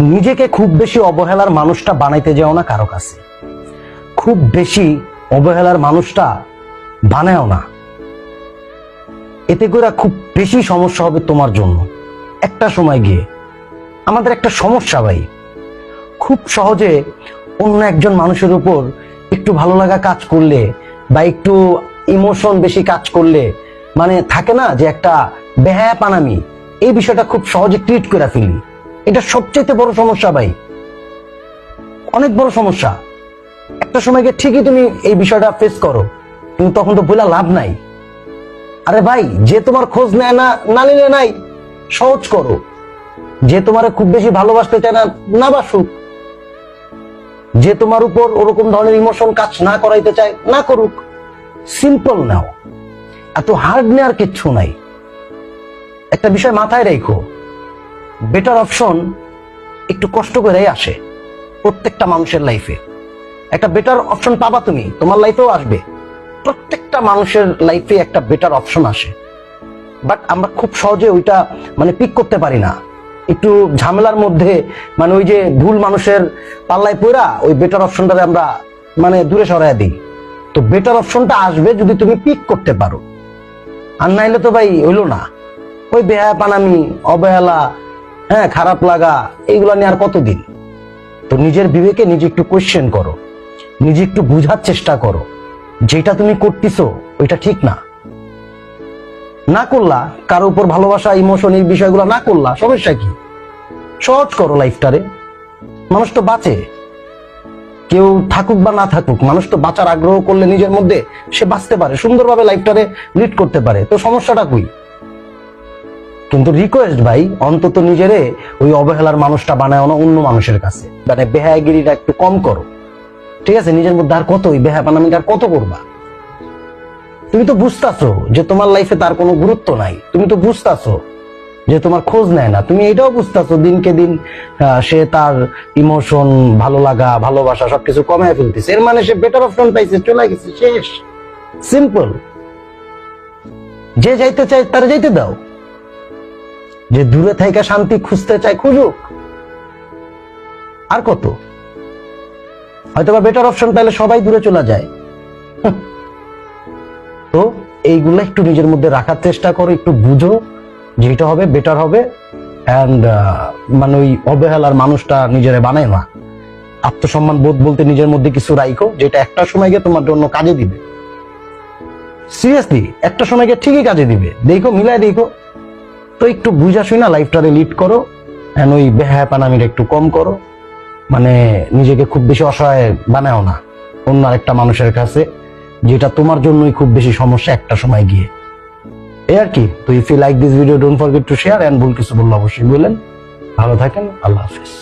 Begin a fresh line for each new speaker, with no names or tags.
নিজেকে খুব বেশি অবহেলার মানুষটা বানাইতে যাও না কারও কাছে। খুব বেশি অবহেলার মানুষটা বানায়ও না। এতে করে খুব বেশি সমস্যা হবে তোমার জন্য। একটা সময় গিয়ে। আমাদের একটা সমস্যা ভাই। খুব সহজে অন্য একজন মানুষের উপর একটু ভালো লাগা কাজ করলে বা একটু ইমোশন বেশি কাজ করলে মানে থাকে না যে একটা বেহায়া পানামি এই বিষয়টা খুব সহজে ট্রিট করে ফেলি। এটা সবচেয়ে বড় সমস্যা ভাই। অনেক বড় সমস্যা। একটা সময় গিয়ে ঠিকই তুমি এই বিষয়টা ফেস করো, কিন্তু তখন তো বলে লাভ নাই। আরে ভাই, যে তোমার খোঁজ নেয় না না নিলে নাই, সহজ করো। যে তোমার খুব বেশি ভালোবাসতে চায় না না বাসুক। যে তোমার উপর ওরকম ধরনের ইমোশন কাজ না করাইতে চায়, না করুক। সিম্পল নাও। এত হার্ড নেওয়ার কিচ্ছু নাই। একটা বিষয় মাথায় রেখো। বেটার অপশন একটু কষ্ট করেই আসে প্রত্যেকটা মানুষের লাইফে একটা বেটার অপশন পাবা তুমি, তোমার লাইফেও আসবে। প্রত্যেকটা মানুষের লাইফে একটা বেটার অপশন আসে। বাট আমরা খুব সহজে ওইটা মানে পিক করতে পারি না। একটু ঝামেলার মধ্যে মানে ওই যে ভুল মানুষের পাল্লায় পড়া ওই বেটার অপশনটারে আমরা মানে দূরে সরাই দিই। তো বেটার অপশনটা আসবে যদি তুমি পিক করতে পারো। আর নাইলে তো ভাই হইল না। ওই বেহায়া পানামি অবহেলা হ্যাঁ খারাপ লাগা এইগুলা নিয়ে আর কতদিন? তো নিজের বিবেকে নিজে একটু কোয়েশ্চেন করো, নিজে একটু বুঝার চেষ্টা করো, যেটা তুমি করতেছো, ওইটা ঠিক না। না করলা, কারও উপর ভালোবাসা ইমোশন এই বিষয়গুলো না করলা, সমস্যা কি? সহজ করো লাইফটারে মানুষ তো বাঁচে। কেউ থাকুক বা না থাকুক, মানুষ তো বাঁচার আগ্রহ করলে নিজের মধ্যে সে বাঁচতে পারে, সুন্দরভাবে লাইফটারে লিড করতে পারে। তো সমস্যাটা কই? কিন্তু রিকোয়েস্ট ভাই, অন্তত নিজেরে ওই অবহেলার মানুষটা বানায় না অন্য মানুষের কাছে। মানে বেহায়াগিরিটা একটু কম করো। ঠিক আছে? নিজের মধ্যে আর কত ওই বেহা বানামিটা আর কত করবা? তুমি তো বুঝতাছো যে তোমার লাইফে তার কোনো গুরুত্ব নাই। তুমি তো বুঝতাছো যে তোমার খোঁজ নেয় না। তুমি এটাও বুঝতাছো দিনকে দিন সে তার ইমোশন ভালো লাগা, ভালোবাসা সবকিছু কমায় ফেলতেছে। এর মানে সে বেটার অপশন পাইছে, চলে গেছে, শেষ। সিম্পল যে যাইতে চায়, তার যাইতে দাও। যে দূরে থেকে শান্তি খুঁজতে চায় খুঁজুক। আর কত? হয়তো বা বেটার অপশন পাইলে সবাই দূরে চলে যায়। তো এইগুলো একটু নিজের মধ্যে রাখার চেষ্টা করো, একটু বুঝো, যেটা হবে বেটার হবে অ্যান্ড মানে ওই অবহেলার মানুষটা নিজেরে বানায় না। আত্মসম্মান বোধ বলতে নিজের মধ্যে কিছু রাইখো, যেটা একটা সময় গিয়ে তোমার জন্য কাজে দিবে। সিরিয়াসলি একটা সময় গিয়ে ঠিকই কাজে দিবে। দেখো, মিলাই দেখো। তো একটু বুঝা শুই না লাইফটারে লিড করো অ্যান্ড ওই বেহায়াপানামির একটু কম করো। মানে নিজেকে খুব বেশি অসহায় বানাও না। অন্য আরেকটা মানুষের কাছে, যেটা তোমার জন্যই খুব বেশি সমস্যা একটা সময় গিয়ে। এই আর কি, তো if you like this video don't forget to share and ভুল কিছু বললে অবশ্যই বললেন। ভালো থাকেন, আল্লাহ হাফিজ।